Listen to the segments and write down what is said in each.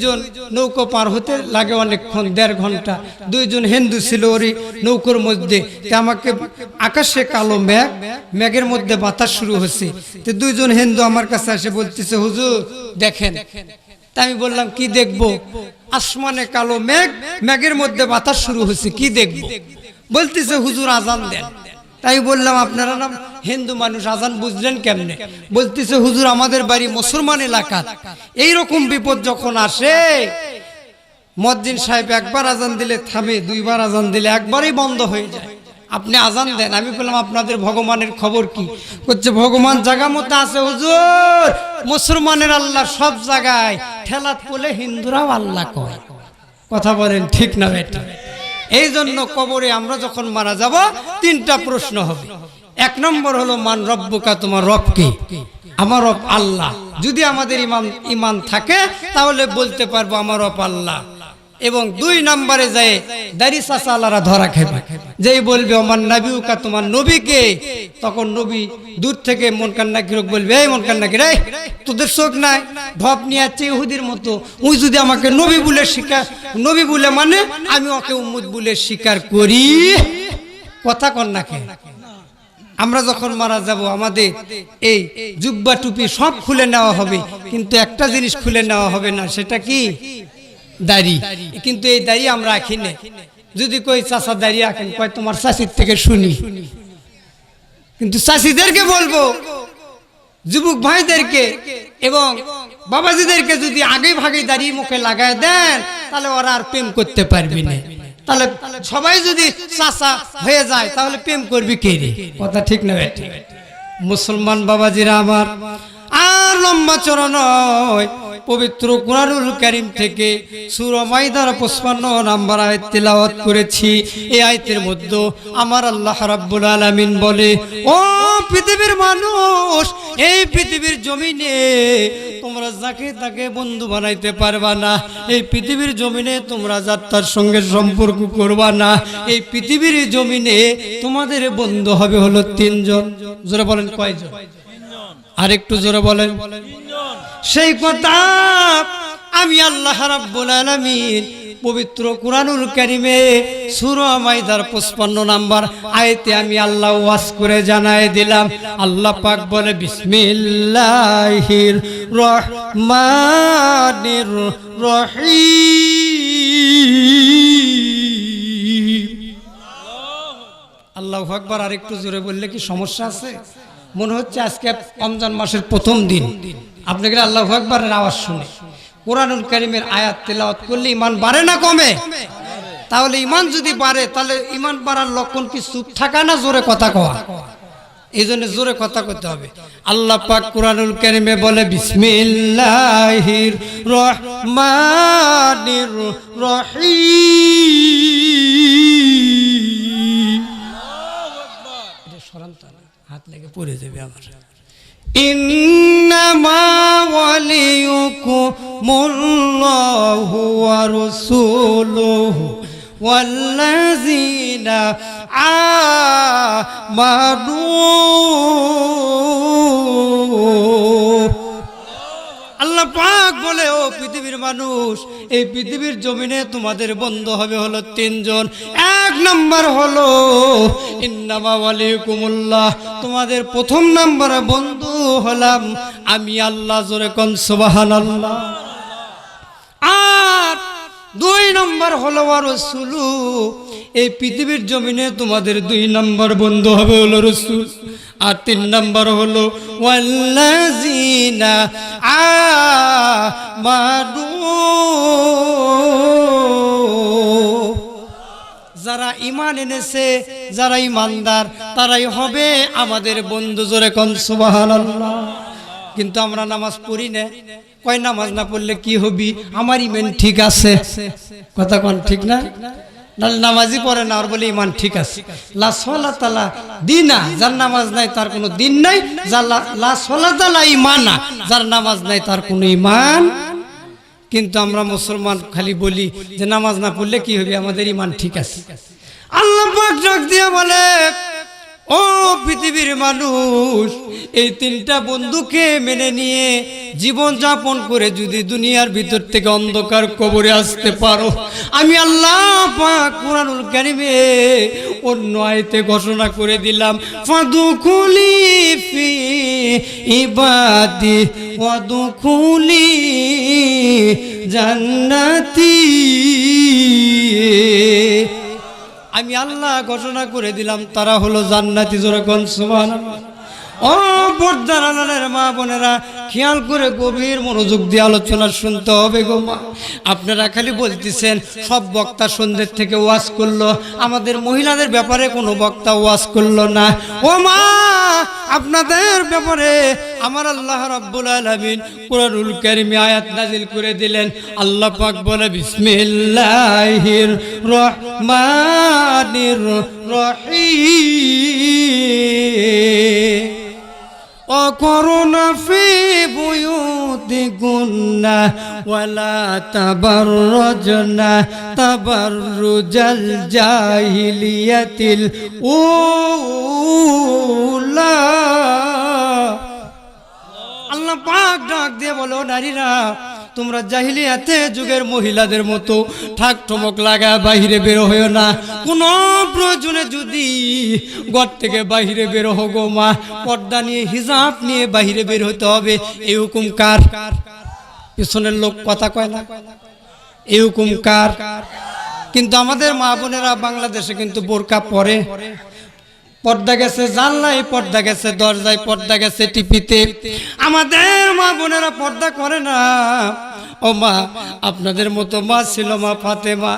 দুইজন নৌকো পার হতে লাগে অনেকক্ষণ, দেড় ঘণ্টা। দুইজন হিন্দু ছিল ওরই নৌকোর মধ্যে। তে আমাকে আকাশে কালো মেঘ, মেঘের মধ্যে বাতাস শুরু হচ্ছে। তো দুইজন হিন্দু আমার কাছে এসে বলতেছে, হুজুর, দেখেন। আমি বললাম, কি দেখব? আসমানে কালো মেঘ, মেঘের মধ্যে বাতাস শুরু হচ্ছে, কি দেখব? বলতেছে, হুজুর, আজান দেন। তাই বললাম, আপনারা নাম হিন্দু মানুষ আজান বুঝলেন কেমনে? বলতেছে, হুজুর, আমাদের বাড়ি মুসলমান এলাকা। এইরকম বিপদ যখন আসে মদ্দিন সাহেব একবার আজান দিলে থামে, দুইবার আজান দিলে একবারই বন্ধ হয়ে যায়। আপনি আজান দেন, আমি বললাম, আপনাদের ভগবানের খবর কি? করছে ভগবান জায়গা মতো আছে, হুজুর। মুসলমানের আল্লাহ সব জায়গায় ঠেলাত বলে হিন্দুরাও আল্লাহ কয়। কথা বলেন ঠিক না বেটা? এই জন্য কবরে আমরা যখন মারা যাব, তিনটা প্রশ্ন হবে। এক নম্বর হলো, মান রব্বুকা, তোমার রবকে আমার রব আল্লাহ। যদি আমাদের ইমান ইমান থাকে, তাহলে বলতে পারব আমার রব আল্লাহ। এবং দুই নম্বরে যায় চাষা আল্লাহরা ধরা খেবে যেই বলবে আমার নাবিউকা, তোমার নবীকে তখন নবী দূর থেকে মন কান্না কিরক বলবে, এই মন কান্না কিরে তোদের শোক নাই? ঢপ নিয়ে যাচ্ছে ইহুদির মতো। উই যদি আমাকে নবী বলে স্বীকার নবী বলে মানে আমি ওকে উম্মুদ বলে স্বীকার করি। কথা কন না খেয়ে আমরা যখন মারা যাব, আমাদের এই জুব্বা টুপি সব খুলে নেওয়া হবে। কিন্তু একটা জিনিস খুলে নেওয়া হবে না, সেটা কি? দাড়ি। কিন্তু এই দাড়ি আমরা রাখি না। যদি কই চাষা দাড়ি রাখেন কয়, তোমার চাষির থেকে শুনি। কিন্তু চাষিদেরকে বলব, যুবক ভাইদেরকে এবং বাবাজিদেরকে যদি আগে ভাগে দাঁড়িয়ে মুখে লাগায় দেন, তাহলে ওরা আর প্রেম করতে পারবি না। তাহলে সবাই যদি চাষা হয়ে যায়, তাহলে প্রেম করবি কে রে? কথা ঠিক না মুসলমান বাবাজিরা আমার আর লম্বা চড়া নয়। পবিত্র কুরআনুল কারীম থেকে সূরা মাইদার 55 নাম্বার আয়াত তেলাওয়াত করেছি। এই আয়াতের মধ্যে আমার আল্লাহ রাব্বুল আলামিন বলে, ও পৃথিবীর মানুষ, এই পৃথিবীর জমিনে তোমরা যাকে তাকে বন্ধু বানাইতে পারবা না। এই পৃথিবীর জমিনে তোমরা যার তার সঙ্গে সম্পর্ক করবা না। এই পৃথিবীর জমিনে তোমাদের বন্ধু হবে হলো তিনজন। জোরে বলেন কয়জন? আরেকটু জোরে বলেন। সেই কথা আমি আল্লাহ রাব্বুল আলামিন পবিত্র কুরআনুল কারিমে সূরা মাইদার 55 নাম্বার আয়াতে আমি আল্লাহ ওয়াজ করে জানায় দিলাম। আল্লাহ পাক বলে, বিসমিল্লাহির রহমানির রহিম। আল্লাহ আকবার, আরেকটু জোরে বললে কি সমস্যা আছে? মনে হচ্ছে আজকে রমজান মাসের প্রথম দিন। আপনাকে আল্লাহ আকবরের আওয়াজ শুনে। কোরআনুল করিমের আয়াত তেলাওয়াত করলে ইমান বাড়ে না কমে? তাহলে ইমান যদি বাড়ে, তাহলে ইমান বাড়ার লক্ষণ কি চুপ থাকা না জোরে কথা কওয়া? এই জন্য জোরে কথা করতে হবে। আল্লাহ পাক কোরআনুল কারিমে বলে, বিসমিল্লাহির রহমানির রহিম। পড়ে যাবে আমার ইন্নামা ওয়ালিয়ুকুমুল্লাহু ওয়া রাসূলুহু والذين آمنوا আল্লাহ পাক বলে ও পৃথিবীর মানুষ এই পৃথিবীর জমিনে তোমাদের বন্ধু হবে হলো তিনজন এক নাম্বার হলো, ইন্নামা ওয়ালিকুমুল্লাহ তোমাদের প্রথম নাম্বার বন্ধু হলাম আমি আল্লাহ জোরে কন সুবহানাল্লাহ। আর দুই নম্বর হলো আর রসুলু। এই পৃথিবীর জমিনে তোমাদের দুই নম্বর বন্ধু হবে হলো রসুল। আর তিন নম্বর হলো ওয়াল্লাজিনা আমানু যারা ইমান এনেছে, যারা ইমানদার তারাই হবে আমাদের বন্ধু জোরে কন সুবহানাল্লাহ। কিন্তু আমরা নামাজ পড়ি না। কয় নামাজ না পড়লে কি হবি? আমার ইমান ঠিক আছে। কথা কন ঠিক না? নাহলে নামাজই পড়ে না, আর বলে ইমান ঠিক আছে। যার নামাজ নাই তার কোনো দিন নাই। যার তালা ইমানা যার নামাজ নাই তার কোনো ইমান কিন্তু আমরা মুসলমান খালি বলি যে নামাজ না পড়লে কি হবে? আমাদের ইমান ঠিক আছে। আল্লাহ দিয়ে বলে ও পৃথিবীর মানুষ, এই তিনটা বন্ধুকে মেনে নিয়ে জীবন যাপন করে যদি দুনিয়ার ভিতর থেকে অন্ধকার কবরে আসতে পারো, আমি আল্লাহ কোরআনুল কারিমে অন্য আয়তে ঘোষণা করে দিলাম ফাদুকুলি ফি ইবাদি ওয়াদুকুলি জান্নাতি। আমি আল্লাহ ঘোষণা করে দিলাম, তারা হলো জান্নাতি জোরকন সুমান ও বোর্দার আলালের মা বোনেরা, খেয়াল করে গভীর মনোযোগ দিয়ে আলোচনা শুনতে হবে গো মা। আপনারা খালি বলতেছেন, সব বক্তা সন্ধ্যের থেকে ওয়াজ করল, আমাদের মহিলাদের ব্যাপারে কোনো বক্তা ওয়াজ করল না। ও মা! আপনাদের ব্যাপারে আমার আল্লাহ রাব্বুল আলামিন কুরআনুল কারীমে আয়াত নাযিল করে দিলেন। আল্লাহ পাক বলে, বিসমিল্লাহির রহমানির রহিম। অকরুন ফি বুয়ুতিকুম بيوتكن ولا تبرجن تبرج الجاهلية الأولى আল্লাহ পাক ডাক দিয়ে বলো নারীরা তোমরা জাহিলিয়াতে যুগের মহিলাদের মতো ঠাক ঠমক লাগা বাহিরে বের হইও না কোন প্রয়োজনে যদি ঘর থেকে বাহিরে বের হগো মা পর্দা নিয়ে হিজাব নিয়ে বাহিরে বের হতে হবে এই হুকুম কার পিছনের লোক কথা কয় না। এই হুকুম কার? কিন্তু আমাদের মা বোনেরা বাংলাদেশে কিন্তু বোরকা পরে। পর্দা গেছে, জানলায় পর্দা গেছে, দরজায় পর্দা গেছে, টিপিতে। আমাদের মা বোনেরা পর্দা করে না। ও মা আপনাদের মতো মা ছিল মা ফাতেমা,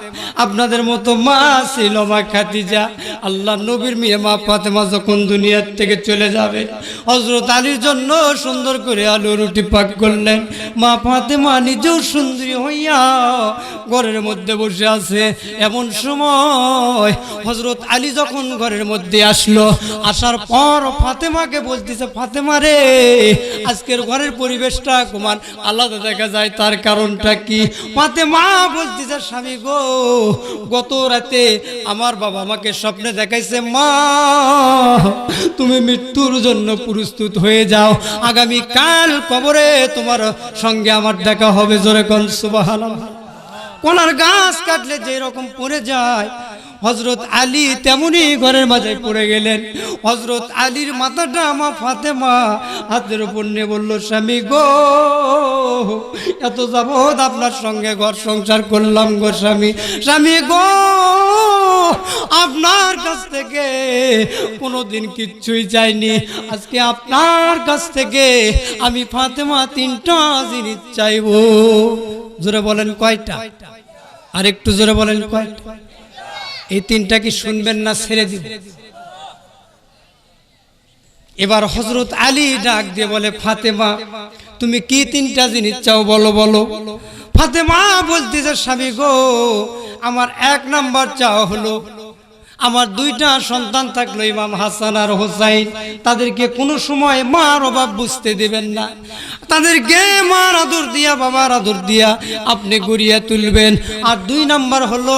আপনাদের মতো মা ছিল মা খাদিজা। আল্লাহ নবীর মেয়ে মা ফাতেমা যখন দুনিয়ার থেকে চলে যাবে হজরত আলীর জন্য সুন্দর করে আলু রুটি পাক করলেন। মা ফাতেমা নিজেও সুন্দরী হইয়া ঘরের মধ্যে বসে আছে। এমন সময় হজরত আলী যখন ঘরের মধ্যে আসলো, আসার পর ফাতেমাকে বলতেছে, ফাতেমা রে, আজকের ঘরের পরিবেশটা কুমার আলাদা দেখা যায় তার কারণটা কি? ফাতেমা বলতেছে, স্বামী গো, গত রাতে আমার বাবা আমাকে স্বপ্নে দেখাইছে, মা, তুমি মৃত্যুর জন্য প্রস্তুত হয়ে যাও। আগামী কাল কবরে তোমার সঙ্গে আমার দেখা হবে। জোরে কন, সুবহানাল্লাহ। কোনার গাছ কাটলে যে রকম পড়ে যায় হজরত আলী তেমনি ঘরের মাঝে পড়ে গেলেন। হজরত আলীর মাথাটা আমার ফাতেমা হাতের উপর নিয়ে বলল, স্বামী গো, এত যাবৎ আপনার সঙ্গে ঘর সংসার করলাম গো স্বামী। স্বামী গো, আপনার কাছ থেকে কোনোদিন কিচ্ছুই চাইনি। আজকে আপনার কাছ থেকে আমি ফাতেমা তিনটা জিনিস চাইব। জোরে বলেন কয়টা? আর একটু জোরে বলেন কয়টা? এই তিনটা কি শুনবেন না ছেড়ে দিব এবার হজরত আলী ডাক দিয়ে বলে ফাতেমা তুমি কি তিনটা জিনিস চাও বলো বলো? ফাতেমা বলতেছে স্বামী গো আমার এক নাম্বার চাও হলো আমার দুইটা সন্তান থাকল, ইমাম হাসান আর হোসাইন। তাদেরকে কোনো সময় মার অভাব বুঝতে দেবেন না। তাদেরকে মার আদর দিয়া, বাবার আদর দিয়া আপনি গড়িয়া তুলবেন। আর দুই নাম্বার হলো,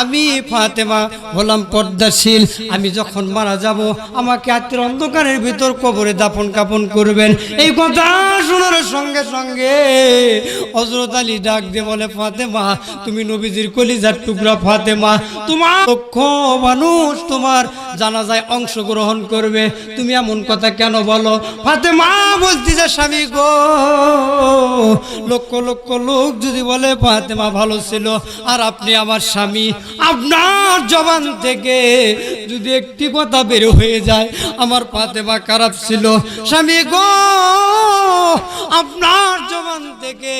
আমি ফাতেমা হলাম পর্দাশীল, আমি যখন মারা যাব, আমাকে আত্মীয় অন্ধকারের ভিতর কবরে দাপন কাপন করবেন। এই কথা শোনার সঙ্গে সঙ্গে হজরত আলী ডাক দিয়ে বলে, ফাতেমা, তুমি নবীজির কলিজার টুকরা ফাতেমা, তোমার লক্ষ মানুষ তোমার জানাজায় অংশগ্রহণ করবে। তুমি এমন কথা কেন বলো? ফাতেমা বলতেছে স্বামী গো, লক্ষ লক্ষ লোক যদি বলে, ফাতেমা ভালো ছিল আর আপনি আমার স্বামী, আপনার জবান থেকে যদি একটি কথা বের হয়ে যায়, আমার ফাতেমা খারাপ ছিল। স্বামী গো, আপনার জবান থেকে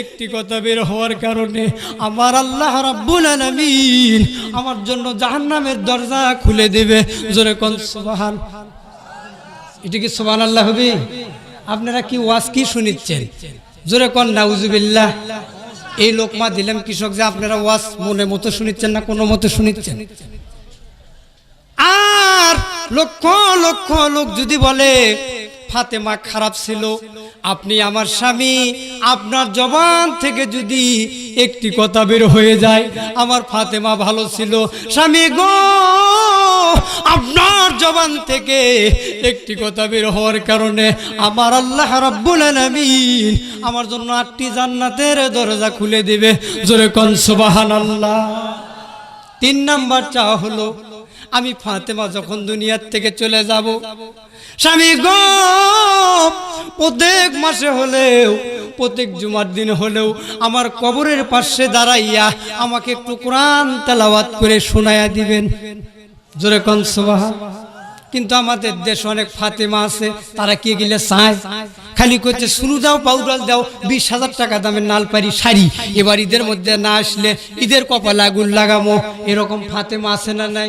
একটি কথা বের হওয়ার কারণে আমার আল্লাহ রাব্বুল আলামিন আমার জন্য জাহান্নামের দরজা খুলে দেবে। জোরে কোন সুবহান। এটা কি সুবহান আল্লাহ হবে? আপনারা কি ওয়াজ কি শুনিচ্ছেন? জোরে কোন, নাউজুবিল্লাহ। এই লোকমা দিলাম কৃষক যে আপনারা ওয়াজ মনে মতো শুনিচ্ছেন না কোনো মতো শুনিচ্ছেন? আর লক্ষ লক্ষ লোক যদি বলে, ফাতেমা খারাপ ছিল। আপনি আমার স্বামী, আপনার জবান থেকে যদি একটি কথা বের হয়ে যায়, আমার ফাতেমা ভালো ছিল। স্বামী গো, আপনার জবান থেকে একটি কথা বের হওয়ার কারণে আমার আল্লাহ রাব্বুল আমার জন্য আটটি জান্নাতের দরজা খুলে দিবে। জোরে কোন সুবহানাল্লাহ। তিন নাম্বার চা হলো আমি ফাতেমা যখন দুনিয়ার থেকে চলে যাব, স্বামী গো, প্রত্যেক মাসে হলেও, প্রত্যেক জুমার দিন হলেও আমার কবরের পাশে দাঁড়াইয়া আমাকে একটু কোরআন তেলাওয়াত করে শোনায়া দিবেন। জোরে কন কিন্তু আমাদের দেশে অনেক ফাতেমা আছে, তারা কে গেলে চায়? খালি করছে শুরু দাও, পাউডার দাও, বিশ হাজার টাকা দামের নালপারি শাড়ি। এবার ঈদের মধ্যে না আসলে ঈদের কপালে আগুন লাগামো। এরকম ফাতেমা আছে না নাই?